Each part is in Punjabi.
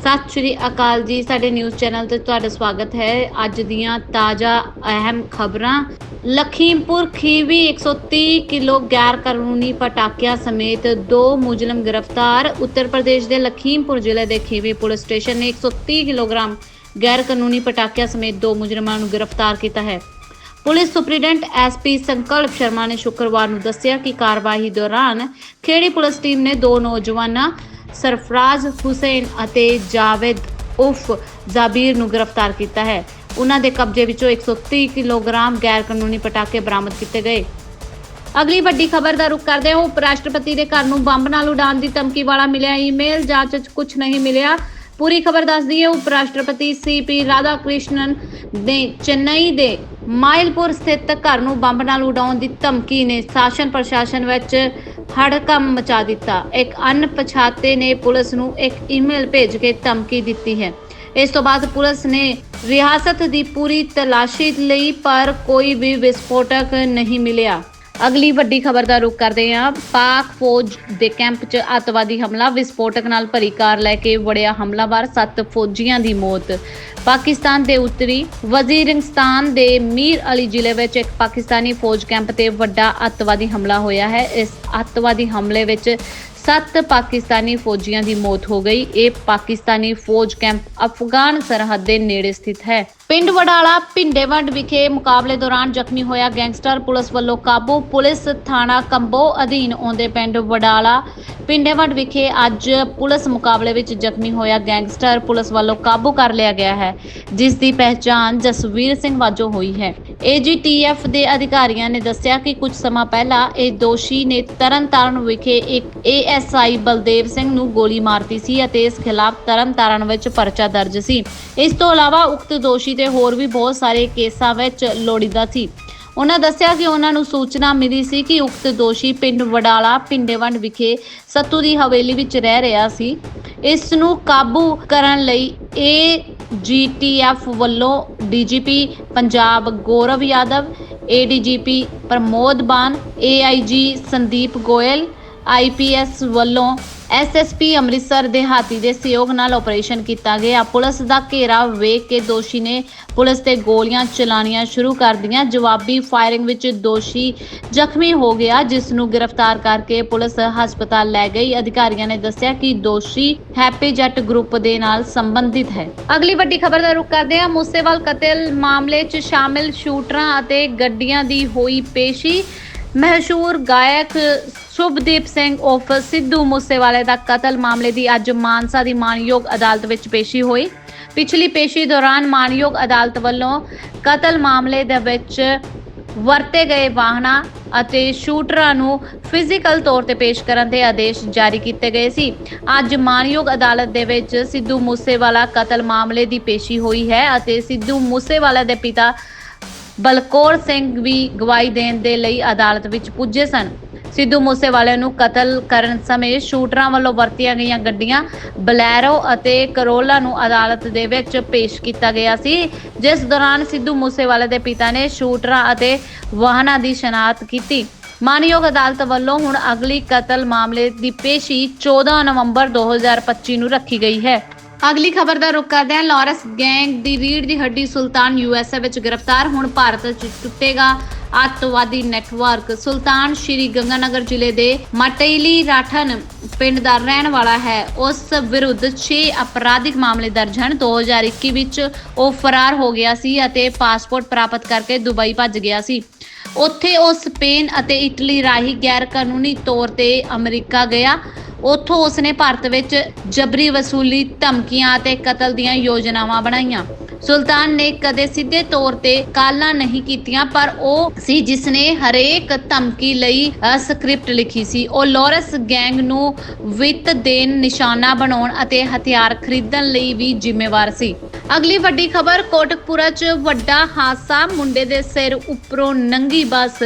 ਸਤਿ ਸ਼੍ਰੀ ਅਕਾਲ ਜੀ। ਸਾਡੇ ਨਿਊਜ਼ ਚੈਨਲ ਤੇ ਤੁਹਾਡਾ ਸਵਾਗਤ ਹੈ। ਅੱਜ ਦੀਆਂ ਤਾਜ਼ਾ ਅਹਿਮ ਖਬਰਾਂ। ਲਖੀਮਪੁਰ ਖੀਵੀ 130 ਕਿਲੋ ਗੈਰ ਕਾਨੂੰਨੀ ਪਟਾਕਿਆਂ ਸਮੇਤ ਦੋ ਮੁਜਰਮ ਗ੍ਰਿਫਤਾਰ। ਉੱਤਰ ਪ੍ਰਦੇਸ਼ ਦੇ ਲਖੀਮਪੁਰ ਜ਼ਿਲ੍ਹੇ ਦੇ ਖੀਵੀ ਪੁਲਿਸ ਸਟੇਸ਼ਨ ਨੇ 130 ਕਿਲੋਗ੍ਰਾਮ ਗੈਰ ਕਾਨੂੰਨੀ ਪਟਾਕਿਆਂ ਸਮੇਤ ਦੋ ਮੁਜਰਮਾਂ ਨੂੰ ਗ੍ਰਿਫਤਾਰ ਕੀਤਾ ਹੈ। ਪੁਲਿਸ ਸੁਪਰੀਡੈਂਟ ਐਸਪੀ ਸੰਕਲਪ ਸ਼ਰਮਾ ਨੇ ਸ਼ੁੱਕਰਵਾਰ ਨੂੰ ਦੱਸਿਆ ਕਿ ਕਾਰਵਾਈ ਦੌਰਾਨ ਖੇੜੀ ਪੁਲਿਸ ਟੀਮ ਨੇ ਦੋ ਨੌਜਵਾਨਾਂ ਸਰਫਰਾਜ਼ ਹੁਸੈਨ ਅਤੇ ਜਾਵੇਦ ਉਫ ਜ਼ਾਬੀਰ ਨੂੰ ਗ੍ਰਿਫਤਾਰ ਕੀਤਾ ਹੈ। ਉਹਨਾਂ ਦੇ ਕਬਜ਼ੇ ਵਿੱਚੋਂ 130 ਕਿਲੋਗ੍ਰਾਮ ਗੈਰ ਕਾਨੂੰਨੀ ਪਟਾਕੇ ਬਰਾਮਦ ਕੀਤੇ ਗਏ। ਅਗਲੀ ਵੱਡੀ ਖਬਰ ਦਾ ਰੁਖ ਕਰਦੇ ਹਾਂ ਉਪ ਰਾਸ਼ਟਰਪਤੀ ਦੇ ਘਰ ਨੂੰ ਬੰਬ ਨਾਲ ਉਡਾਉਣ ਦੀ ਧਮਕੀ ਵਾਲਾ ਮਿਲਿਆ ਈਮੇਲ, ਜਾਂਚ 'ਚ ਕੁਝ ਨਹੀਂ ਮਿਲਿਆ। ਪੂਰੀ ਖਬਰ ਦੱਸਦੀ ਹੈ ਉਪ ਰਾਸ਼ਟਰਪਤੀ ਸੀਪੀ ਰਾਧਾ ਕ੍ਰਿਸ਼ਨਨ ਨੇ ਚੇਨਈ ਦੇ ਮਾਇਲਪੁਰ ਸਥਿਤ ਘਰ ਨੂੰ ਬੰਬ ਨਾਲ ਉਡਾਉਣ ਦੀ ਧਮਕੀ ਨੇ ਸ਼ਾਸਨ ਪ੍ਰਸ਼ਾਸਨ ਵਿੱਚ ਹੜਕੰਪ ਮਚਾ ਦਿੱਤਾ। ਇੱਕ ਅਣਪਛਾਤੇ ਨੇ ਪੁਲਿਸ ਨੂੰ ਇੱਕ ਈਮੇਲ ਭੇਜ ਕੇ ਧਮਕੀ ਦਿੱਤੀ ਹੈ। ਇਸ ਤੋਂ ਬਾਅਦ ਪੁਲਿਸ ਨੇ ਰਿਆਸਤ ਦੀ ਪੂਰੀ ਤਲਾਸ਼ੀ ਲਈ ਪਰ ਕੋਈ ਵੀ ਵਿਸਫੋਟਕ ਨਹੀਂ ਮਿਲਿਆ। ਅਗਲੀ ਵੱਡੀ ਖਬਰ ਦਾ ਰੁਖ ਕਰਦੇ ਹਾਂ। ਪਾਕ ਫੌਜ ਦੇ ਕੈਂਪ 'ਚ ਅੱਤਵਾਦੀ ਹਮਲਾ, ਵਿਸਫੋਟਕ ਨਾਲ ਭਰੀ ਕਾਰ ਲੈ ਕੇ ਵੜਿਆ ਹਮਲਾਵਰ, ਸੱਤ ਫੌਜੀਆਂ ਦੀ ਮੌਤ। ਪਾਕਿਸਤਾਨ ਦੇ ਉੱਤਰੀ ਵਜ਼ੀਰਿਸਤਾਨ ਦੇ ਮੀਰ ਅਲੀ ਜ਼ਿਲ੍ਹੇ ਵਿੱਚ ਇੱਕ ਪਾਕਿਸਤਾਨੀ ਫੌਜ ਕੈਂਪ ਤੇ ਵੱਡਾ ਅੱਤਵਾਦੀ ਹਮਲਾ ਹੋਇਆ ਹੈ। ਇਸ ਅੱਤਵਾਦੀ ਹਮਲੇ ਵਿੱਚ ਸੱਤ ਪਾਕਿਸਤਾਨੀ ਫੌਜੀਆਂ ਦੀ ਮੌਤ ਹੋ ਗਈ। ਇਹ ਪਾਕਿਸਤਾਨੀ ਫੌਜ ਕੈਂਪ ਅਫਗਾਨ ਸਰਹੱਦ ਦੇ ਨੇੜੇ ਸਥਿਤ ਹੈ। ਪਿੰਡ ਵਡਾਲਾ ਪਿੰਡੇਵੰਡ ਵਿਖੇ ਮੁਕਾਬਲੇ ਦੌਰਾਨ ਜ਼ਖਮੀ ਹੋਇਆ ਗੈਂਗਸਟਰ ਪੁਲਿਸ ਵੱਲੋਂ ਕਾਬੂ ਪੁਲਿਸ ਥਾਣਾ ਕੰਬੋ ਅਧੀਨ ਆਉਂਦੇ ਪਿੰਡ ਵਡਾਲਾ ਪਿੰਡੇਵੰਡ ਵਿਖੇ ਅੱਜ ਪੁਲਿਸ ਮੁਕਾਬਲੇ ਵਿੱਚ ਜ਼ਖਮੀ ਹੋਇਆ ਗੈਂਗਸਟਰ ਪੁਲਿਸ ਵੱਲੋਂ ਕਾਬੂ ਕਰ ਲਿਆ ਗਿਆ ਹੈ, ਜਿਸ ਦੀ ਪਹਿਚਾਣ ਜਸਵੀਰ ਸਿੰਘ ਵਾਜੋ ਹੋਈ ਹੈ। ਏਜੀਟੀਐਫ ਦੇ ਅਧਿਕਾਰੀਆਂ ਨੇ ਦੱਸਿਆ ਕਿ ਕੁਝ ਸਮਾਂ ਪਹਿਲਾਂ ਇਹ ਦੋਸ਼ੀ ਨੇ ਤਰਨਤਾਰਨ ਵਿਖੇ ਇੱਕ ਏਐਸਆਈ ਬਲਦੇਵ ਸਿੰਘ ਨੂੰ ਗੋਲੀ ਮਾਰਤੀ ਸੀ ਅਤੇ ਇਸ ਖਿਲਾਫ ਤਰਨਤਾਰਨ ਵਿੱਚ ਪਰਚਾ ਦਰਜ ਸੀ। ਇਸ ਤੋਂ ਇਲਾਵਾ ਉਕਤ ਦੋਸ਼ੀ ਤੇ ਹੋਰ ਵੀ ਬਹੁਤ ਸਾਰੇ ਕੇਸਾਂ ਵਿੱਚ ਲੋੜੀਦਾ ਸੀ। ਉਹਨਾਂ ਦੱਸਿਆ ਕਿ ਉਹਨਾਂ ਨੂੰ ਸੂਚਨਾ ਮਿਲੀ ਸੀ ਕਿ ਉਕਤ ਦੋਸ਼ੀ ਪਿੰਡ ਵਡਾਲਾ, ਪਿੰਡੇਵੰਡ ਵਿਖੇ ਸੱਤੂ ਦੀ ਹਵੇਲੀ ਵਿੱਚ ਰਹਿ ਰਿਹਾ ਸੀ। ਇਸ ਨੂੰ ਕਾਬੂ ਕਰਨ ਲਈ ਏ ਜੀਟੀਐਫ ਵੱਲੋਂ DGP Punjab Gaurav Yadav ADGP Pramod Ban AIG Sandeep Goyal IPS ਵੱਲੋਂ ਐਸਐਸਪੀ ਅੰਮ੍ਰਿਤਸਰ ਦੇ ਹਾਤੀ ਦੇ ਸਹਿਯੋਗ ਨਾਲ ਆਪਰੇਸ਼ਨ ਕੀਤਾ ਗਿਆ। ਪੁਲਿਸ ਦਾ ਘੇਰਾ ਵੇਖ ਕੇ ਦੋਸ਼ੀ ਨੇ ਪੁਲਿਸ ਤੇ ਗੋਲੀਆਂ ਚਲਾਣੀਆਂ ਸ਼ੁਰੂ ਕਰ ਦਿੱਤੀਆਂ। ਜਵਾਬੀ ਫਾਇਰਿੰਗ ਵਿੱਚ ਦੋਸ਼ੀ ਜ਼ਖਮੀ ਹੋ ਗਿਆ, ਜਿਸ ਨੂੰ ਗ੍ਰਿਫਤਾਰ ਕਰਕੇ ਪੁਲਿਸ ਹਸਪਤਾਲ ਲੈ ਗਈ। ਅਧਿਕਾਰੀਆਂ ਨੇ ਦੱਸਿਆ ਕਿ ਦੋਸ਼ੀ ਹੈਪੀ ਜੱਟ ਗਰੁੱਪ ਦੇ ਨਾਲ ਸੰਬੰਧਿਤ ਹੈ। ਅਗਲੀ ਵੱਡੀ ਖਬਰ ਦਾ ਰੁਖ ਕਰਦੇ ਹਾਂ। ਮੂਸੇਵਾਲ ਕਤਲ ਮਾਮਲੇ 'ਚ ਸ਼ਾਮਿਲ ਸ਼ੂਟਰਾਂ ਅਤੇ ਗੱਡੀਆਂ ਦੀ ਹੋਈ ਪੇਸ਼ੀ। ਮਸ਼ਹੂਰ ਗਾਇਕ ਸ਼ੁਭਦੀਪ ਸਿੰਘ ਉਰਫ ਸਿੱਧੂ ਮੂਸੇਵਾਲੇ ਦਾ ਕਤਲ ਮਾਮਲੇ ਦੀ ਅੱਜ ਮਾਨਸਾ ਦੀ ਮਾਨਯੋਗ ਅਦਾਲਤ ਵਿੱਚ ਪੇਸ਼ੀ ਹੋਈ। ਪਿਛਲੀ ਪੇਸ਼ੀ ਦੌਰਾਨ ਮਾਨਯੋਗ ਅਦਾਲਤ ਵੱਲੋਂ ਕਤਲ ਮਾਮਲੇ ਦੇ ਵਿੱਚ ਵਰਤੇ ਗਏ ਵਾਹਨਾਂ ਅਤੇ ਸ਼ੂਟਰਾਂ ਨੂੰ ਫਿਜ਼ੀਕਲ ਤੌਰ ਤੇ ਪੇਸ਼ ਕਰਨ ਦੇ ਆਦੇਸ਼ ਜਾਰੀ ਕੀਤੇ ਗਏ ਸੀ। ਅੱਜ ਮਾਨਯੋਗ ਅਦਾਲਤ ਦੇ ਵਿੱਚ ਸਿੱਧੂ ਮੂਸੇਵਾਲਾ ਕਤਲ ਮਾਮਲੇ ਦੀ ਪੇਸ਼ੀ ਹੋਈ ਹੈ ਅਤੇ ਸਿੱਧੂ ਮੂਸੇਵਾਲਾ ਦੇ ਪਿਤਾ ਬਲਕੌਰ ਸਿੰਘ ਵੀ ਗਵਾਹੀ ਦੇਣ ਦੇ ਲਈ ਅਦਾਲਤ ਵਿੱਚ ਪੁੱਜੇ ਸਨ। ਸਿੱਧੂ ਮੂਸੇਵਾਲੇ ਨੂੰ ਕਤਲ ਕਰਨ ਸਮੇਂ ਸ਼ੂਟਰਾਂ ਵੱਲੋਂ ਵਰਤੀਆਂ ਗਈਆਂ ਗੱਡੀਆਂ ਬਲੈਰੋ ਅਤੇ ਕਰੋਲਾ ਨੂੰ ਅਦਾਲਤ ਦੇ ਵਿੱਚ ਪੇਸ਼ ਕੀਤਾ ਗਿਆ ਸੀ। ਜਿਸ ਦੌਰਾਨ ਸਿੱਧੂ ਮੂਸੇਵਾਲੇ ਦੇ ਪਿਤਾ ਨੇ ਸ਼ੂਟਰਾਂ ਅਤੇ ਵਾਹਨਾਂ ਦੀ ਸ਼ਨਾਖਤ ਕੀਤੀ। ਮਾਨਯੋਗ ਅਦਾਲਤ ਵੱਲੋਂ ਹੁਣ ਅਗਲੀ ਕਤਲ ਮਾਮਲੇ ਦੀ ਪੇਸ਼ੀ 14 ਨਵੰਬਰ 2025 ਨੂੰ ਰੱਖੀ ਗਈ ਹੈ। ਅਗਲੀ ਖਬਰ ਦਾ ਰੁਖ ਕਰਦੇ ਹਾਂ। ਲਾਰੈਂਸ ਗੈਂਗ ਦੀ ਰੀੜ ਦੀ ਹੱਡੀ ਸੁਲਤਾਨ ਯੂਐਸਏ ਵਿੱਚ ਗ੍ਰਿਫਤਾਰ। ਹੁਣ ਭਾਰਤ 'ਚ ਟੁੱਟੇਗਾ ਅੱਤਵਾਦੀ ਨੈਟਵਰਕ ਸੁਲਤਾਨ ਸ਼੍ਰੀ ਗੰਗਾਨਗਰ ਜ਼ਿਲ੍ਹੇ ਦੇ ਮਟੇਲੀ ਰਾਠਨ ਪਿੰਡ ਦਾ ਰਹਿਣ ਵਾਲਾ ਹੈ। ਉਸ ਵਿਰੁੱਧ 6 ਅਪਰਾਧਿਕ ਮਾਮਲੇ ਦਰਜ ਹਨ। 2021 ਵਿੱਚ ਉਹ ਫਰਾਰ ਹੋ ਗਿਆ ਸੀ ਅਤੇ ਪਾਸਪੋਰਟ ਪ੍ਰਾਪਤ ਕਰਕੇ ਦੁਬਈ ਭੱਜ ਗਿਆ ਸੀ। ਉੱਥੇ ਉਹ ਸਪੇਨ ਅਤੇ ਇਟਲੀ ਰਾਹੀਂ ਗੈਰ ਕਾਨੂੰਨੀ ਤੌਰ ਤੇ ਅਮਰੀਕਾ ਗਿਆ। ਉੱਥੋਂ ਉਸਨੇ ਭਾਰਤ ਵਿੱਚ ਜਬਰੀ ਵਸੂਲੀ ਧਮਕੀਆਂ ਅਤੇ ਕਤਲ ਦੀਆਂ ਯੋਜਨਾਵਾਂ ਬਣਾਈਆਂ। ਸੁਲਤਾਨ ਨੇ ਕਦੇ ਸਿੱਧੇ ਤੌਰ ਤੇ ਕਾਲਾਂ ਨਹੀਂ ਕੀਤੀਆਂ, ਪਰ ਉਹ ਸੀ ਜਿਸਨੇ ਹਰੇਕ ਧਮਕੀ ਲਈ ਸਕ੍ਰਿਪਟ ਲਿਖੀ ਸੀ। ਉਹ ਲੋਰੈਂਸ ਗੈਂਗ ਨੂੰ ਵਿੱਤ ਦੇਣ, ਨਿਸ਼ਾਨਾ ਬਣਾਉਣ ਅਤੇ ਹਥਿਆਰ ਖਰੀਦਣ ਲਈ ਵੀ ਜ਼ਿੰਮੇਵਾਰ ਸੀ। ਅਗਲੀ ਵੱਡੀ ਖਬਰ, ਕੋਟਕਪੂਰਾ 'ਚ ਵੱਡਾ ਹਾਦਸਾ। ਮੁੰਡੇ ਦੇ ਸਿਰ ਉੱਪਰੋਂ ਨੰਗੀ ਬੱਸ।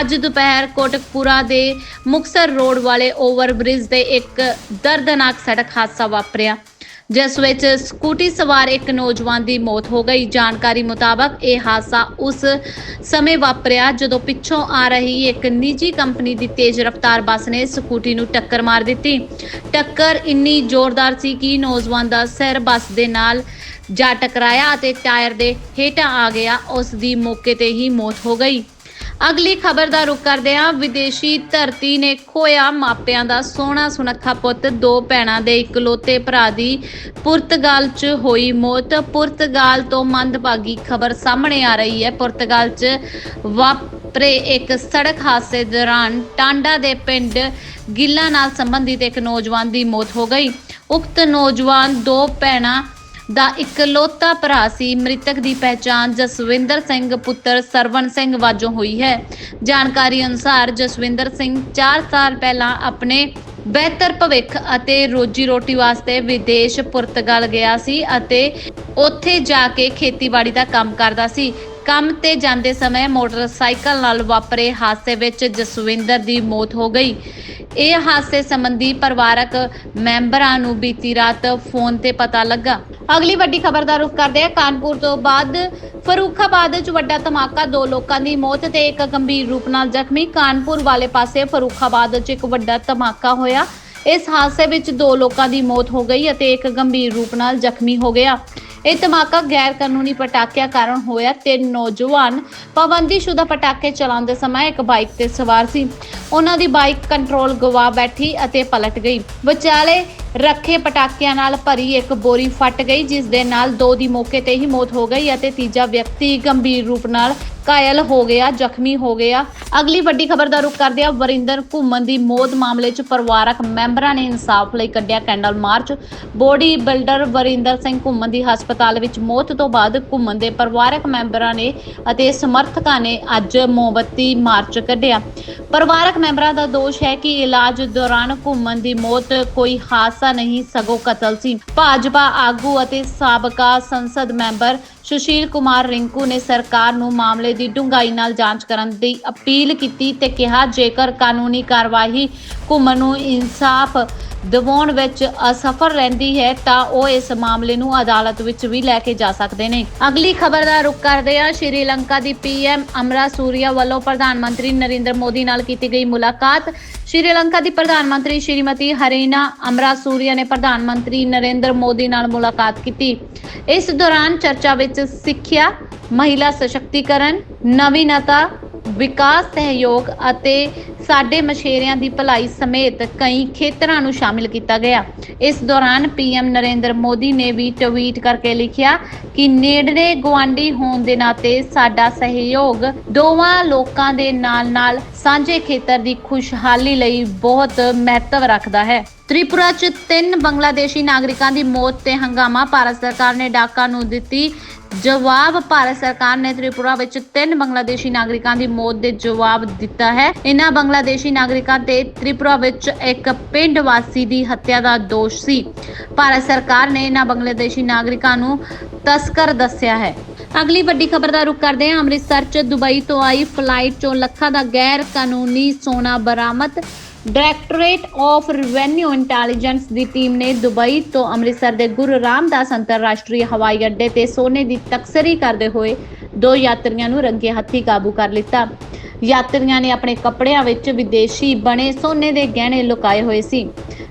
ਅੱਜ ਦੁਪਹਿਰ ਕੋਟਕਪੂਰਾ ਦੇ ਮੁਕਸਰ ਰੋਡ ਵਾਲੇ ਓਵਰਬ੍ਰਿਜ ਤੇ ਇੱਕ ਦਰਦਨਾਕ ਸੜਕ ਹਾਦਸਾ ਵਾਪਰਿਆ। ਜਿਸ ਵਿੱਚ ਸਕੂਟੀ ਸਵਾਰ ਇੱਕ ਨੌਜਵਾਨ ਦੀ ਮੌਤ ਹੋ ਗਈ। ਜਾਣਕਾਰੀ ਮੁਤਾਬਕ ਇਹ ਹਾਦਸਾ ਉਸ ਸਮੇਂ ਵਾਪਰਿਆ ਜਦੋਂ ਪਿੱਛੋਂ ਆ ਰਹੀ ਇੱਕ ਨਿੱਜੀ ਕੰਪਨੀ ਦੀ ਤੇਜ਼ ਰਫ਼ਤਾਰ ਬੱਸ ਨੇ ਸਕੂਟੀ ਨੂੰ ਟੱਕਰ ਮਾਰ ਦਿੱਤੀ। ਟੱਕਰ ਇੰਨੀ ਜ਼ੋਰਦਾਰ ਸੀ ਕਿ ਨੌਜਵਾਨ ਦਾ ਸਿਰ ਬੱਸ ਦੇ ਨਾਲ ਜਾ ਟਕਰਾਇਆ ਅਤੇ ਟਾਇਰ ਦੇ ਹੇਠਾਂ ਆ ਗਿਆ। ਉਸ ਦੀ ਮੌਕੇ ਤੇ ਹੀ ਮੌਤ ਹੋ ਗਈ। ਅਗਲੀ ਖਬਰ ਦਾ ਰੁਖ ਕਰਦੇ ਹਾਂ। ਵਿਦੇਸ਼ੀ ਧਰਤੀ ਨੇ ਖੋਇਆ ਮਾਪਿਆਂ ਦਾ ਸੋਹਣਾ ਸੁਨੱਖਾ ਪੁੱਤ। ਦੋ ਭੈਣਾਂ ਦੇ ਇਕਲੌਤੇ ਭਰਾ ਦੀ ਪੁਰਤਗਾਲ 'ਚ ਹੋਈ ਮੌਤ। ਪੁਰਤਗਾਲ ਤੋਂ ਮੰਦਭਾਗੀ ਖਬਰ ਸਾਹਮਣੇ ਆ ਰਹੀ ਹੈ। ਪੁਰਤਗਾਲ 'ਚ ਵਾਪਰੇ ਇੱਕ ਸੜਕ ਹਾਦਸੇ ਦੌਰਾਨ ਟਾਂਡਾ ਦੇ ਪਿੰਡ ਗਿੱਲਾ ਨਾਲ ਸੰਬੰਧਿਤ ਇੱਕ ਨੌਜਵਾਨ ਦੀ ਮੌਤ ਹੋ ਗਈ। ਉਕਤ ਨੌਜਵਾਨ ਦੋ ਭੈਣਾਂ ਦਾ ਇਕਲੌਤਾ ਭਰਾ ਸੀ। ਮ੍ਰਿਤਕ ਦੀ ਪਹਿਚਾਣ ਜਸਵਿੰਦਰ ਸਿੰਘ, ਪੁੱਤਰ ਸਰਵਣ ਸਿੰਘ ਵਜੋਂ ਹੋਈ ਹੈ। ਜਾਣਕਾਰੀ ਅਨੁਸਾਰ ਜਸਵਿੰਦਰ ਸਿੰਘ 4 ਸਾਲ ਪਹਿਲਾਂ ਆਪਣੇ ਬਿਹਤਰ ਭਵਿੱਖ ਅਤੇ ਰੋਜੀ ਰੋਟੀ ਵਾਸਤੇ ਵਿਦੇਸ਼ ਪੁਰਤਗਾਲ ਗਿਆ ਸੀ ਅਤੇ ਉੱਥੇ ਜਾ ਕੇ ਖੇਤੀਬਾੜੀ ਦਾ ਕੰਮ ਕਰਦਾ ਸੀ। ਕੰਮ ਤੇ ਜਾਂਦੇ ਸਮੇਂ ਮੋਟਰਸਾਈਕਲ ਨਾਲ ਵਾਪਰੇ ਹਾਦਸੇ ਵਿੱਚ ਜਸਵਿੰਦਰ ਦੀ ਮੌਤ ਹੋ ਗਈ। ਇਹ ਹਾਦਸੇ ਸੰਬੰਧੀ ਪਰਿਵਾਰਕ ਮੈਂਬਰਾਂ ਨੂੰ ਬੀਤੀ ਰਾਤ ਫੋਨ ਤੇ ਪਤਾ ਲੱਗਾ। ਅਗਲੀ ਵੱਡੀ ਖਬਰ ਦਾ ਰੁਖ ਕਰਦੇ ਹਾਂ। ਕਾਨਪੁਰ ਤੋਂ ਬਾਅਦ ਫਰੂਖਾਬਾਦ ਵਿੱਚ ਵੱਡਾ ਧਮਾਕਾ, ਦੋ ਲੋਕਾਂ ਦੀ ਮੌਤ ਤੇ ਇੱਕ ਗੰਭੀਰ ਰੂਪ ਨਾਲ ਜ਼ਖਮੀ। ਕਾਨਪੁਰ ਵਾਲੇ ਪਾਸੇ ਫਰੂਖਾਬਾਦ ਵਿੱਚ ਇੱਕ ਵੱਡਾ ਧਮਾਕਾ ਹੋਇਆ। ਇਸ ਹਾਦਸੇ ਵਿੱਚ ਦੋ ਲੋਕਾਂ ਦੀ ਮੌਤ ਹੋ ਗਈ ਅਤੇ ਇੱਕ ਗੰਭੀਰ ਰੂਪ ਨਾਲ ਜ਼ਖਮੀ ਹੋ ਗਿਆ। ਇਹ ਧਮਾਕਾ ਗੈਰ ਕਾਨੂੰਨੀ ਪਟਾਕਿਆਂ ਕਾਰਨ ਹੋਇਆ। ਤੇ ਨੌਜਵਾਨ ਪਾਬੰਦੀਸ਼ੁਦਾ ਪਟਾਕੇ ਚਲਾਉਂਦੇ ਸਮੇਂ ਇੱਕ ਬਾਈਕ ਤੇ ਸਵਾਰ ਸੀ। ਉਹਨਾਂ ਦੀ ਬਾਈਕ ਕੰਟਰੋਲ ਗਵਾ ਬੈਠੀ ਅਤੇ ਪਲਟ ਗਈ। ਵਿਚਾਲੇ ਰੱਖੇ ਪਟਾਕਿਆਂ ਨਾਲ ਭਰੀ ਇੱਕ ਬੋਰੀ ਫਟ ਗਈ, ਜਿਸ ਦੇ ਨਾਲ ਦੋ ਦੀ ਮੌਕੇ ਤੇ ਹੀ ਮੌਤ ਹੋ ਗਈ ਅਤੇ ਤੀਜਾ ਵਿਅਕਤੀ ਗੰਭੀਰ ਰੂਪ ਨਾਲ ਘਾਇਲ ਹੋ ਗਿਆ, ਜ਼ਖਮੀ ਹੋ ਗਿਆ। ਅਗਲੀ ਵੱਡੀ ਖਬਰ ਦਾ ਰੁਖ ਕਰਦੇ ਆ ਵਰਿੰਦਰ, ਘੁੰਮਣ ਦੀ ਮੌਤ ਮਾਮਲੇ 'ਚ ਪਰਿਵਾਰਕ ਮੈਂਬਰਾਂ ਨੇ ਇਨਸਾਫ ਲਈ ਕੱਢਿਆ candle march. Bodybuilder Varinder Singh Ghuman ਦੀ ਹਸਪਤਾਲ ਵਿੱਚ ਮੌਤ ਤੋਂ ਬਾਅਦ ਘੁੰਮਣ ਦੇ ਪਰਿਵਾਰਕ ਮੈਂਬਰਾਂ ਨੇ ਅਤੇ ਸਮਰਥਕਾਂ ਨੇ ਅੱਜ ਮੋਮਬੱਤੀ ਮਾਰਚ ਕੱਢਿਆ। ਪਰਿਵਾਰਕ ਮੈਂਬਰਾਂ ਦਾ ਦੋਸ਼ ਹੈ ਕਿ ਇਲਾਜ ਦੌਰਾਨ ਘੁੰਮਣ ਦੀ ਮੌਤ ਕੋਈ ਖਾਸ ਹਾਦਸਾ ਨਹੀਂ ਸਗੋਂ ਕਤਲ ਸੀ। ਭਾਜਪਾ ਆਗੂ ਅਤੇ ਸਾਬਕਾ ਸੰਸਦ ਮੈਂਬਰ ਸੁਸ਼ੀਲ ਕੁਮਾਰ ਰਿੰਕੂ ਨੇ ਸਰਕਾਰ ਨੂੰ ਮਾਮਲੇ ਦੀ ਡੂੰਘਾਈ ਨਾਲ ਜਾਂਚ ਕਰਨ ਦੀ ਅਪੀਲ ਕੀਤੀ ਤੇ ਕਿਹਾ, ਜੇਕਰ ਕਾਨੂੰਨੀ ਕਾਰਵਾਈ ਘੁੰਮਣ ਨੂੰ ਇਨਸਾਫ ਦਿਵਾਉਣ ਵਿੱਚ ਅਸਫਲ ਰਹਿੰਦੀ ਹੈ, ਤਾਂ ਉਹ ਇਸ ਮਾਮਲੇ ਨੂੰ ਅਦਾਲਤ ਵਿੱਚ ਵੀ ਲੈ ਕੇ ਜਾ ਸਕਦੇ ਨੇ। ਅਗਲੀ ਖਬਰ ਦਾ ਰੁਖ ਕਰਦੇ ਹਾਂ। ਸ਼੍ਰੀਲੰਕਾ ਦੀ ਪੀਐਮ ਅਮਰਾ ਸੂਰੀਆ ਵੱਲੋਂ ਪ੍ਰਧਾਨ ਮੰਤਰੀ ਨਰਿੰਦਰ ਮੋਦੀ ਨਾਲ ਕੀਤੀ ਗਈ ਮੁਲਾਕਾਤ। ਸ਼੍ਰੀਲੰਕਾ ਦੀ ਪ੍ਰਧਾਨ ਮੰਤਰੀ ਸ਼੍ਰੀਮਤੀ ਹਰੀਨਾ ਅਮਰਾ ਸੂਰੀਆ ਨੇ ਪ੍ਰਧਾਨ ਮੰਤਰੀ ਨਰਿੰਦਰ ਮੋਦੀ ਨਾਲ ਮੁਲਾਕਾਤ ਕੀਤੀ। ਇਸ ਦੌਰਾਨ ਚਰਚਾ ਵਿੱਚ ਵਿੱਚ ਸਿੱਖਿਆ, ਮਹਿਲਾ ਸਸ਼ਕਤੀਕਰਨ ਨਵੀਨਤਾ ਵਿਕਾਸ, ਸਹਿਯੋਗ ਅਤੇ ਸਾਡੇ ਮਛੇਰਿਆਂ ਦੀ ਭਲਾਈ ਸਮੇਤ ਕਈ ਖੇਤਰਾਂ ਨੂੰ ਸ਼ਾਮਿਲ ਕੀਤਾ ਗਿਆ। ਇਸ ਦੌਰਾਨ ਪੀਐਮ ਨਰਿੰਦਰ ਮੋਦੀ ਨੇ ਵੀ ਟਵੀਟ ਕਰਕੇ ਲਿਖਿਆ ਕਿ ਨੇੜਲੇ ਗਵਾਂਢੀ ਹੋਣ ਦੇ ਨਾਤੇ ਸਾਡਾ ਸਹਿਯੋਗ ਦੋਵਾਂ ਲੋਕਾਂ ਦੇ ਨਾਲ-ਨਾਲ ਸਾਂਝੇ ਖੇਤਰ ਦੀ ਖੁਸ਼ਹਾਲੀ ਲਈ ਬਹੁਤ ਮਹੱਤਵ ਰੱਖਦਾ ਹੈ। ਤ੍ਰਿਪੁਰਾ 'ਚ ਤਿੰਨ ਬੰਗਲਾਦੇਸ਼ੀ ਨਾਗਰਿਕਾਂ ਦੀ ਮੌਤ ਤੇ ਹੰਗਾਮਾ, ਭਾਰਤ ਸਰਕਾਰ ਨੇ ਡਾਕਾ ਨੂੰ ਦਿੱਤੀ ਜਵਾਬ ਭਾਰਤ ਸਰਕਾਰ ਨੇ ਤ੍ਰਿਪੁਰਾ ਵਿੱਚ ਤਿੰਨ ਬੰਗਲਾਦੇਸ਼ੀ ਨਾਗਰਿਕਾਂ ਦੀ ਮੌਤ ਦੇ ਜਵਾਬ ਦਿੱਤਾ ਹੈ। ਇਨ੍ਹਾਂ ਬੰਗਲਾਦੇਸ਼ੀ ਨਾਗਰਿਕਾਂ ਤੇ ਤ੍ਰਿਪੁਰਾ ਵਿੱਚ ਇੱਕ ਪਿੰਡ ਵਾਸੀ ਦੀ ਹੱਤਿਆ ਦਾ ਦੋਸ਼ ਸੀ। ਭਾਰਤ ਸਰਕਾਰ ਨੇ ਇਨ੍ਹਾਂ ਬੰਗਲਾਦੇਸ਼ੀ ਨਾਗਰਿਕਾਂ ਨੂੰ ਤਸਕਰ ਦੱਸਿਆ ਹੈ। ਅਗਲੀ ਵੱਡੀ ਖਬਰ ਦਾ ਰੁਖ ਕਰਦੇ ਹਾਂ। ਅੰਮ੍ਰਿਤਸਰ 'ਚ ਦੁਬਈ ਤੋਂ ਆਈ ਫਲਾਈਟ 'ਚੋਂ ਲੱਖਾਂ ਦਾ ਗੈਰ ਕਾਨੂੰਨੀ ਸੋਨਾ ਬਰਾਮਦ ਡਾਇਰੈਕਟੋਰੇਟ ਆਫ ਰੈਵਨਿਊ ਇੰਟੈਲੀਜੈਂਸ ਦੀ ਟੀਮ ਨੇ ਦੁਬਈ ਤੋਂ ਅੰਮ੍ਰਿਤਸਰ ਦੇ ਗੁਰੂ ਰਾਮਦਾਸ ਅੰਤਰਰਾਸ਼ਟਰੀ ਹਵਾਈ ਅੱਡੇ ਤੇ ਸੋਨੇ ਦੀ ਤਕਸਰੀ ਕਰਦੇ ਹੋਏ ਦੋ ਯਾਤਰੀਆਂ ਨੂੰ ਰੰਗੇ ਹੱਥੀ ਕਾਬੂ ਕਰ ਲਿੱਤਾ। ਯਾਤਰੀਆਂ ਨੇ ਆਪਣੇ ਕੱਪੜਿਆਂ ਵਿੱਚ ਵਿਦੇਸ਼ੀ ਬਣੇ ਸੋਨੇ ਦੇ ਗਹਿਣੇ ਲੁਕਾਏ ਹੋਏ ਸੀ।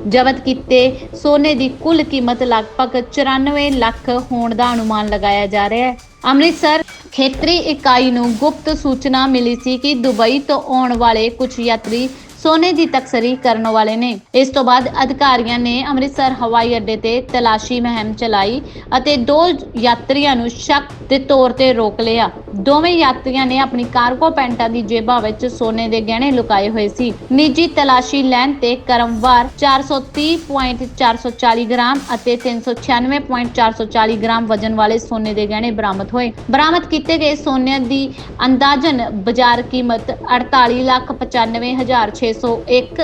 ਜ਼ਬਤ ਕੀਤੇ ਸੋਨੇ ਦੀ ਕੁੱਲ ਕੀਮਤ ਲਗਭਗ 94 ਲੱਖ ਹੋਣ ਦਾ ਅਨੁਮਾਨ ਲਗਾਇਆ ਜਾ ਰਿਹਾ ਹੈ। ਅੰਮ੍ਰਿਤਸਰ ਖੇਤਰੀ ਇਕਾਈ ਨੂੰ ਗੁਪਤ ਸੂਚਨਾ ਮਿਲੀ ਸੀ ਕਿ ਦੁਬਈ ਤੋਂ ਆਉਣ ਵਾਲੇ ਕੁਝ ਯਾਤਰੀ ਸੋਨੇ ਦੀ ਤਕਸਰੀ ਕਰਨ ਵਾਲੇ ਨੇ। ਇਸ ਤੋਂ ਬਾਅਦ ਅਧਿਕਾਰੀਆਂ ਨੇ ਅੰਮ੍ਰਿਤਸਰ ਹਵਾਈ ਅੱਡੇ ਤੇ ਤਲਾਸ਼ੀ ਮੁਹਿੰਮ ਚਲਾਈ ਅਤੇ ਦੋ ਯਾਤਰੀਆਂ ਨੂੰ ਸ਼ੱਕ ਦੇ ਤੌਰ ਤੇ ਰੋਕ ਲਿਆ। ਦੋਵੇਂ ਯਾਤਰੀਆਂ ਨੇ ਆਪਣੀ ਕਾਰਗੋ ਪੈਂਟਾਂ ਦੀ ਜੇਬਾਂ ਵਿੱਚ ਸੋਨੇ ਦੇ ਗਹਿਣੇ ਲੁਕਾਏ ਹੋਏ ਸੀ। ਨਿੱਜੀ ਤਲਾਸ਼ੀ ਲੈਣ ਤੇ ਕਰਮਵਾਰ 430.440 ਗ੍ਰਾਮ ਅਤੇ 396.440 ਗ੍ਰਾਮ ਵਜ਼ਨ ਵਾਲੇ ਸੋਨੇ ਦੇ ਗਹਿਣੇ ਬਰਾਮਦ ਹੋਏ। ਬਰਾਮਦ ਕੀਤੇ ਗਏ ਸੋਨੇ ਦੀ ਅੰਦਾਜ਼ਨ ਬਾਜ਼ਾਰ ਕੀਮਤ 48 ਲੱਖ 95 ਹਜ਼ਾਰ 601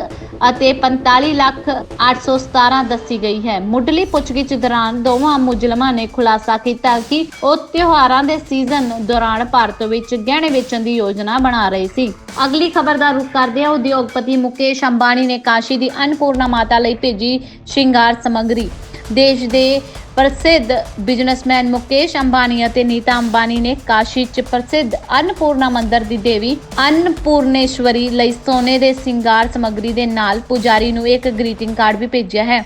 ਅਤੇ 45 ਲੱਖ 817 ਦੱਸੀ ਗਈ ਹੈ। ਮੁੱਢਲੀ ਪੁੱਛਗਿੱਛ ਦੌਰਾਨ ਦੋਵਾਂ ਮੁਜ਼ਲਮਾਂ ਨੇ ਖੁਲਾਸਾ ਕੀਤਾ ਕਿ ਉਹ ਤਿਉਹਾਰਾਂ ਦੇ ਸੀਜ਼ਨ ਦੌਰਾਨ ਭਾਰਤ ਵਿੱਚ ਗਹਿਣੇ ਵੇਚਣ ਦੀ ਯੋਜਨਾ ਬਣਾ ਰਹੇ ਸੀ। ਅਗਲੀ ਖਬਰ ਦਾ ਰੁਖ ਕਰਦੇ ਹਾਂ ਉਦਯੋਗਪਤੀ ਮੁਕੇਸ਼ ਅੰਬਾਨੀ ਨੇ ਕਾਸ਼ੀ ਦੀ ਅੰਨਪੂਰਨਾ ਮਾਤਾ ਲਈ ਭੇਜੀ ਸ਼ਿੰਗਾਰ ਸਮੱਗਰੀ। ਦੇਸ਼ ਦੇ ਪ੍ਰਸਿੱਧ ਬਿਜ਼ਨਸਮੈਨ ਮੁਕੇਸ਼ ਅੰਬਾਨੀ ਅਤੇ ਨੀਤਾ ਅੰਬਾਨੀ ਨੇ ਕਾਸ਼ੀ 'ਚ ਪ੍ਰਸਿੱਧ ਅੰਨਪੂਰਨਾ ਮੰਦਰ ਦੀ ਦੇਵੀ ਅੰਨਪੂਰਨੇਸ਼ਵਰੀ ਲਈ ਸੋਨੇ ਦੇ ਸਿੰਗਾਰ ਸਮੱਗਰੀ ਦੇ ਨਾਲ ਪੁਜਾਰੀ ਨੂੰ ਇੱਕ ਗ੍ਰੀਟਿੰਗ ਕਾਰਡ ਵੀ ਭੇਜਿਆ ਹੈ।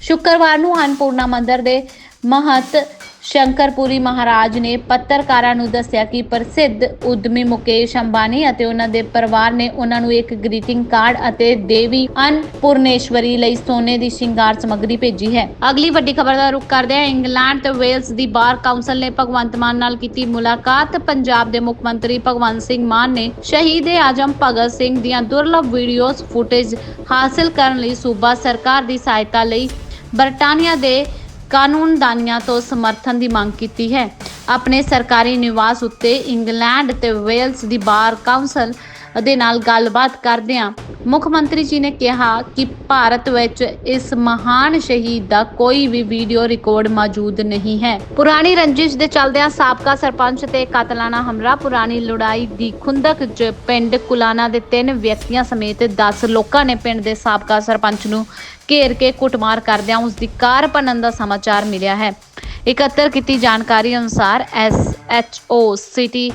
ਸ਼ੁੱਕਰਵਾਰ ਨੂੰ ਅੰਨਪੂਰਨਾ ਮੰਦਰ ਦੇ ਮਹੰਤ ਸ਼ੰਕਰਪੁਰੀ ਮਹਾਰਾਜ ਨੇ ਪੱਤਰਕਾਰਾਂ ਨੂੰ ਦੱਸਿਆ ਕਿ ਪ੍ਰਸਿੱਧ ਉਦਮੀ ਮੁਕੇਸ਼ ਅੰਬਾਨੀ ਅਤੇ ਉਹਨਾਂ ਦੇ ਪਰਿਵਾਰ ਨੇ ਉਹਨਾਂ ਨੂੰ ਇੱਕ ਗ੍ਰੀਟਿੰਗ ਕਾਰਡ ਅਤੇ ਦੇਵੀ ਅਨਪੂਰਨੇਸ਼ਵਰੀ ਲਈ ਸੋਨੇ ਦੀ ਸ਼ਿੰਗਾਰ ਸਮੱਗਰੀ ਭੇਜੀ ਹੈ। ਅਗਲੀ ਵੱਡੀ ਖਬਰ ਦਾ ਰੁਖ ਕਰਦੇ ਹਾਂ। ਇੰਗਲੈਂਡ ਤੇ ਵੇਲਸ ਦੀ ਬਾਰ ਕਾਉਂਸਲ ਨੇ ਭਗਵੰਤ ਮਾਨ ਨਾਲ ਕੀਤੀ ਮੁਲਾਕਾਤ। ਪੰਜਾਬ ਦੇ ਮੁੱਖ ਮੰਤਰੀ ਭਗਵੰਤ ਸਿੰਘ ਮਾਨ ਨੇ ਸ਼ਹੀਦ ਆਜਮ ਭਗਤ ਸਿੰਘ ਦੀਆਂ ਦੁਰਲੱਭ ਵੀਡੀਓਜ਼ ਫੁਟੇਜ ਹਾਸਲ ਕਰਨ ਲਈ ਸੂਬਾ ਸਰਕਾਰ ਦੀ ਸਹਾਇਤਾ ਲਈ ਬਰਤਾਨੀਆ ਦੇ ਕਾਨੂੰਨਦਾਨੀਆਂ ਤੋਂ ਸਮਰਥਨ ਦੀ ਮੰਗ ਕੀਤੀ ਹੈ। ਆਪਣੇ ਸਰਕਾਰੀ ਨਿਵਾਸ ਉੱਤੇ ਇੰਗਲੈਂਡ ਤੇ ਵੇਲਸ ਦੀ ਬਾਰ ਕਾਉਂਸਲ ਦੇ ਨਾਲ ਗੱਲਬਾਤ ਕਰਦਿਆਂ ਮੁੱਖ ਮੰਤਰੀ ਜੀ ਨੇ ਕਿਹਾ ਕਿ ਭਾਰਤ ਵਿੱਚ ਇਸ ਮਹਾਨ ਸ਼ਹੀਦ ਦਾ ਕੋਈ ਵੀ ਵੀਡੀਓ ਰਿਕਾਰਡ ਮੌਜੂਦ ਨਹੀਂ ਹੈ। ਪੁਰਾਣੀ ਰੰਜਿਸ਼ ਦੇ ਚਲਦਿਆਂ ਸਾਬਕਾ ਸਰਪੰਚ ਤੇ ਕਾਤਲਾਨਾ ਹਮਲਾ, ਪੁਰਾਣੀ ਲੜਾਈ ਦੀ ਖੁੰਦਕ 'ਚ ਪਿੰਡ ਕੁਲਾਨਾ ਦੇ ਤਿੰਨ ਵਿਅਕਤੀਆਂ ਸਮੇਤ 10 ਲੋਕਾਂ ਨੇ ਪਿੰਡ ਦੇ ਸਾਬਕਾ ਸਰਪੰਚ ਨੂੰ ਘੇਰ ਕੇ ਕੁੱਟਮਾਰ ਕਰਦਿਆਂ ਉਸ ਦੀ ਕਾਰ ਭੰਨਣ ਦਾ ਸਮਾਚਾਰ ਮਿਲਿਆ ਹੈ। ਇਕੱਤਰ ਕੀਤੀ ਜਾਣਕਾਰੀ ਅਨੁਸਾਰ S H O city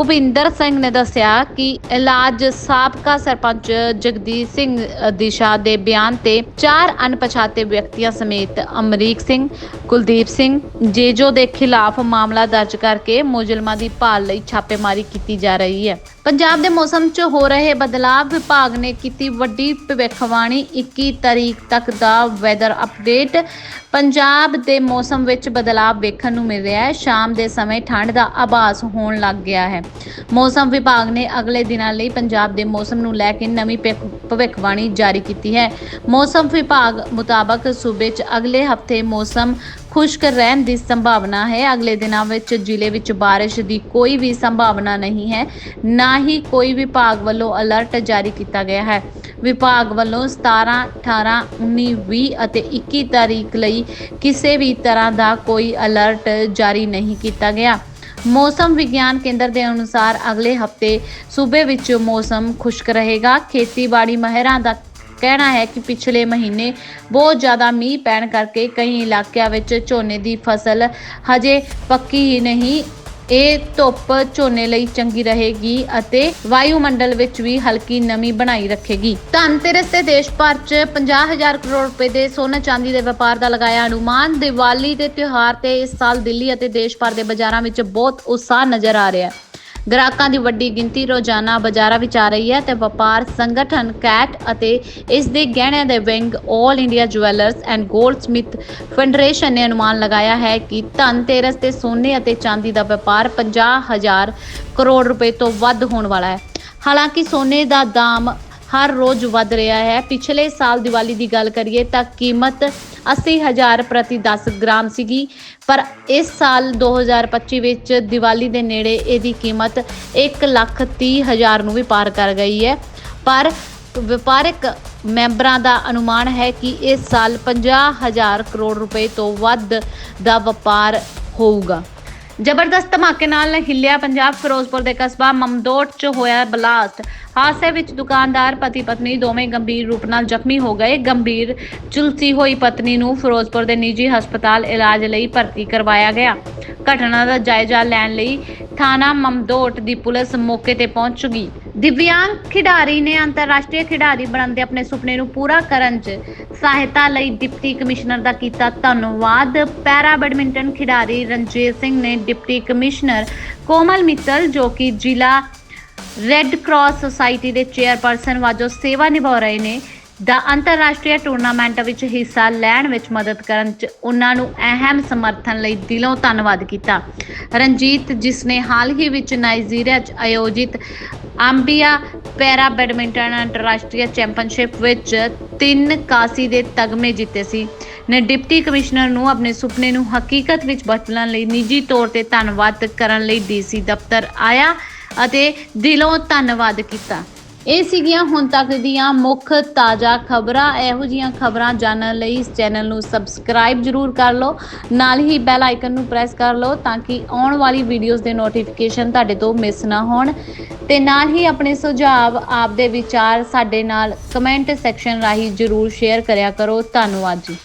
Bhupinder Singh ਨੇ ਦੱਸਿਆ ਕਿ ਇਲਾਜ ਸਾਬਕਾ ਸਰਪੰਚ ਜਗਦੀਸ਼ ਸਿੰਘ ਦਿਸ਼ਾ ਦੇ ਬਿਆਨ ਤੇ ਚਾਰ ਅਣਪਛਾਤੇ ਵਿਅਕਤੀਆਂ ਸਮੇਤ ਅਮਰੀਕ ਸਿੰਘ, ਕੁਲਦੀਪ ਸਿੰਘ, ਜੇਜੋ ਦੇ ਖਿਲਾਫ ਮਾਮਲਾ ਦਰਜ ਕਰਕੇ ਮੁਜ਼ਲਮਾਂ ਦੀ ਭਾਲ ਲਈ ਛਾਪੇਮਾਰੀ ਕੀਤੀ ਜਾ ਰਹੀ ਹੈ। ਪੰਜਾਬ ਦੇ ਮੌਸਮ 'ਚ ਹੋ ਰਹੇ ਬਦਲਾਅ ਵਿਭਾਗ ਨੇ ਕੀਤੀ ਵੱਡੀ ਭਵਿੱਖਬਾਣੀ 21 ਤਰੀਕ ਤੱਕ ਦਾ ਵੈਦਰ ਅਪਡੇਟ ਪੰਜਾਬ ਦੇ ਮੌਸਮ ਵਿੱਚ ਬਦਲਾਅ ਵੇਖਣ ਨੂੰ ਮਿਲ ਰਿਹਾ ਹੈ। ਸ਼ਾਮ ਦੇ ਸਮੇਂ ਠੰਡ ਦਾ ਆਭਾਸ ਹੋਣ ਲੱਗ ਗਿਆ ਹੈ। ਮੌਸਮ ਵਿਭਾਗ ਨੇ ਅਗਲੇ ਦਿਨਾਂ ਲਈ ਪੰਜਾਬ ਦੇ ਮੌਸਮ ਨੂੰ ਲੈ ਕੇ ਨਵੀਂ ਭਵਿੱਖਬਾਣੀ ਜਾਰੀ ਕੀਤੀ ਹੈ। ਮੌਸਮ ਵਿਭਾਗ ਮੁਤਾਬਕ ਸੂਬੇ 'ਚ ਅਗਲੇ ਹਫ਼ਤੇ ਮੌਸਮ ਖੁਸ਼ਕ ਰਹਿਣ ਦੀ ਸੰਭਾਵਨਾ ਹੈ। ਅਗਲੇ ਦਿਨਾਂ ਵਿੱਚ ਜ਼ਿਲ੍ਹੇ ਵਿੱਚ ਬਾਰਿਸ਼ ਦੀ ਕੋਈ ਵੀ ਸੰਭਾਵਨਾ ਨਹੀਂ ਹੈ। ਨਾ ਹੀ ਕੋਈ ਵਿਭਾਗ ਵੱਲੋਂ ਅਲਰਟ ਜਾਰੀ ਕੀਤਾ ਗਿਆ ਹੈ। ਵਿਭਾਗ ਵੱਲੋਂ 17 18 19 20 ਅਤੇ 21 ਤਾਰੀਖ ਲਈ ਕਿਸੇ ਵੀ ਤਰ੍ਹਾਂ ਦਾ ਕੋਈ ਅਲਰਟ ਜਾਰੀ ਨਹੀਂ ਕੀਤਾ ਗਿਆ। ਮੌਸਮ ਵਿਗਿਆਨ ਕੇਂਦਰ ਦੇ ਅਨੁਸਾਰ ਅਗਲੇ ਹਫ਼ਤੇ ਸੂਬੇ ਵਿੱਚ ਮੌਸਮ ਖੁਸ਼ਕ ਰਹੇਗਾ। ਖੇਤੀਬਾੜੀ ਮਹਿਰਾਂ ਦਾ ਕਹਿਣਾ ਹੈ ਕਿ ਪਿਛਲੇ ਮਹੀਨੇ ਬਹੁਤ ਜ਼ਿਆਦਾ ਮੀਂਹ ਪੈਣ ਕਰਕੇ ਕਈ ਇਲਾਕਿਆਂ ਵਿੱਚ ਝੋਨੇ ਦੀ ਫਸਲ ਹਜੇ ਪੱਕੀ ਹੀ ਨਹੀਂ। ਇਹ ਧੁੱਪ ਝੋਨੇ ਲਈ ਚੰਗੀ ਰਹੇਗੀ ਅਤੇ ਵਾਯੂਮੰਡਲ ਵਿੱਚ ਵੀ ਹਲਕੀ ਨਮੀ ਬਣਾਈ ਰੱਖੇਗੀ। ਧਨਤੇਰਸ ਤੇ ਦੇਸ਼ ਭਰ 'ਚ 50000 ਕਰੋੜ ਰੁਪਏ ਦੇ ਸੋਨਾ ਚਾਂਦੀ ਦੇ ਵਪਾਰ ਦਾ ਲਗਾਇਆ ਅਨੁਮਾਨ। ਦੀਵਾਲੀ ਦੇ ਤਿਉਹਾਰ ਤੇ ਇਸ ਸਾਲ ਦਿੱਲੀ ਅਤੇ ਦੇਸ਼ ਭਰ ਦੇ ਬਾਜ਼ਾਰਾਂ ਵਿੱਚ ਬਹੁਤ ਉਤਸ਼ਾਹ ਨਜ਼ਰ ਆ ਰਿਹਾ ਹੈ। ਗ੍ਰਾਹਕਾਂ ਦੀ ਵੱਡੀ ਗਿਣਤੀ ਰੋਜ਼ਾਨਾ ਬਾਜ਼ਾਰਾਂ ਵਿੱਚ ਆ ਰਹੀ ਹੈ ਤੇ ਵਪਾਰ ਸੰਗਠਨ ਕੈਟ ਅਤੇ ਇਸ ਦੇ ਗਹਿਣਿਆਂ ਦੇ wing 올 India jewellers and goldsmith federation ਨੇ ਅਨੁਮਾਨ ਲਗਾਇਆ ਹੈ ਕਿ ਧਨਤੇਰਸ ਤੇ ਸੋਨੇ ਅਤੇ ਚਾਂਦੀ ਦਾ ਵਪਾਰ 50000 ਕਰੋੜ ਰੁਪਏ ਤੋਂ ਵੱਧ ਹੋਣ ਵਾਲਾ ਹੈ। ਹਾਲਾਂਕਿ ਸੋਨੇ ਦਾ ਦਾਮ ਹਰ ਰੋਜ਼ ਵੱਧ ਰਿਹਾ ਹੈ। ਪਿਛਲੇ ਸਾਲ ਦੀਵਾਲੀ ਦੀ ਗੱਲ ਕਰੀਏ ਤਾਂ ਕੀਮਤ 80000 ਪ੍ਰਤੀ 10 ਗ੍ਰਾਮ ਸੀਗੀ। ਪਰ ਇਸ ਸਾਲ 2025 ਵਿੱਚ ਦੀਵਾਲੀ ਦੇ ਨੇੜੇ ਇਹਦੀ ਕੀਮਤ 130000 ਨੂੰ ਵੀ ਪਾਰ ਕਰ ਗਈ ਹੈ। ਪਰ ਵਪਾਰਕ ਮੈਂਬਰਾਂ ਦਾ ਅਨੁਮਾਨ ਹੈ ਕਿ ਇਸ ਸਾਲ 50000 ਕਰੋੜ ਰੁਪਏ ਤੋਂ ਵੱਧ ਦਾ ਵਪਾਰ ਹੋਊਗਾ। ਜ਼ਬਰਦਸਤ ਧਮਾਕੇ ਨਾਲ ਹਿੱਲਿਆ ਪੰਜਾਬ ਫਿਰੋਜ਼ਪੁਰ ਦੇ ਕਸਬਾ ਮਮਦੋਟ 'ਚ ਹੋਇਆ ਬਲਾਸਟ। ਹਾਦਸੇ ਵਿੱਚ ਦੁਕਾਨਦਾਰ, ਪਤੀ ਪਤਨੀ ਦੋਵੇਂ ਗੰਭੀਰ ਰੂਪ ਨਾਲ ਜ਼ਖਮੀ ਹੋ ਗਏ। ਗੰਭੀਰ ਝੁਲਸੀ ਹੋਈ ਪਤਨੀ ਨੂੰ ਫਿਰੋਜ਼ਪੁਰ ਦੇ ਨਿੱਜੀ ਹਸਪਤਾਲ ਇਲਾਜ ਲਈ ਭਰਤੀ ਕਰਵਾਇਆ ਗਿਆ। ਘਟਨਾ ਦਾ ਜਾਇਜ਼ਾ ਲੈਣ ਲਈ ਥਾਣਾ ਮਮਦੋਟ ਦੀ ਪੁਲਿਸ ਮੌਕੇ ਤੇ ਪਹੁੰਚ ਗਈ। ਦਿਵਿਆਂਗ ਖਿਡਾਰੀ ਨੇ ਅੰਤਰਰਾਸ਼ਟਰੀ ਖਿਡਾਰੀ ਬਣਨ ਦੇ ਆਪਣੇ ਸੁਪਨੇ ਨੂੰ ਪੂਰਾ ਕਰਨ 'ਚ ਸਹਾਇਤਾ ਲਈ ਡਿਪਟੀ ਕਮਿਸ਼ਨਰ ਦਾ ਕੀਤਾ ਧੰਨਵਾਦ। ਪੈਰਾ ਬੈਡਮਿੰਟਨ ਖਿਡਾਰੀ ਰਣਜੀਤ ਸਿੰਘ ਨੇ ਡਿਪਟੀ ਕਮਿਸ਼ਨਰ ਕੋਮਲ ਮਿੱਤਲ, ਜੋ ਕਿ ਜ਼ਿਲ੍ਹਾ ਰੈੱਡ ਕਰਾਸ ਸੁਸਾਇਟੀ ਦੇ ਚੇਅਰਪਰਸਨ, ਵਜੋਂ ਸੇਵਾ ਨਿਭਾ ਰਹੇ ਨੇ। ਦਾ ਅੰਤਰਰਾਸ਼ਟਰੀ ਟੂਰਨਾਮੈਂਟ ਵਿੱਚ ਹਿੱਸਾ ਲੈਣ ਵਿੱਚ ਮਦਦ ਕਰਨ 'ਚ ਉਹਨਾਂ ਨੂੰ ਅਹਿਮ ਸਮਰਥਨ ਲਈ ਦਿਲੋਂ ਧੰਨਵਾਦ ਕੀਤਾ। ਰਣਜੀਤ ਜਿਸ ਨੇ ਹਾਲ ਹੀ ਵਿੱਚ ਨਾਈਜੀਰੀਆ 'ਚ ਆਯੋਜਿਤ ਆਂਬੀਆ ਪੈਰਾ ਬੈਡਮਿੰਟਨ ਅੰਤਰਰਾਸ਼ਟਰੀ ਚੈਂਪੀਅਨਸ਼ਿਪ ਵਿੱਚ ਤਿੰਨ ਕਾਸੀ ਦੇ ਤਗਮੇ ਜਿੱਤੇ ਸੀ। ਨੇ ਡਿਪਟੀ ਕਮਿਸ਼ਨਰ ਨੂੰ ਆਪਣੇ ਸੁਪਨੇ ਨੂੰ ਹਕੀਕਤ ਵਿੱਚ ਬਦਲਣ ਲਈ ਨਿੱਜੀ ਤੌਰ ਤੇ ਧੰਨਵਾਦ ਕਰਨ ਲਈ ਡੀਸੀ ਦਫ਼ਤਰ ਆਇਆ ਅਤੇ ਦਿਲੋਂ ਧੰਨਵਾਦ ਕੀਤਾ। ਇਹ ਸੀਗੀਆਂ ਹੁਣ ਤੱਕ ਦੀਆਂ ਮੁੱਖ ਤਾਜ਼ਾ ਖਬਰਾਂ। ਇਹੋ ਜੀਆਂ ਖਬਰਾਂ ਜਾਣਨ ਲਈ ਇਸ ਚੈਨਲ ਨੂੰ ਸਬਸਕ੍ਰਾਈਬ ਜਰੂਰ ਕਰ ਲਓ। ਨਾਲ ਹੀ ਬੈਲ ਆਈਕਨ ਨੂੰ ਪ੍ਰੈਸ ਕਰ ਲਓ ਤਾਂ ਕਿ ਆਉਣ ਵਾਲੀ ਵੀਡੀਓਜ਼ ਦੇ ਨੋਟੀਫਿਕੇਸ਼ਨ ਤੁਹਾਡੇ ਤੋਂ ਮਿਸ ਨਾ ਹੋਣ। ਤੇ ਨਾਲ ਹੀ ਆਪਣੇ ਸੁਝਾਅ ਆਪ ਦੇ ਵਿਚਾਰ ਸਾਡੇ ਨਾਲ ਕਮੈਂਟ ਸੈਕਸ਼ਨ ਰਾਹੀਂ ਜਰੂਰ ਸ਼ੇਅਰ ਕਰਿਆ ਕਰੋ। ਧੰਨਵਾਦ ਜੀ।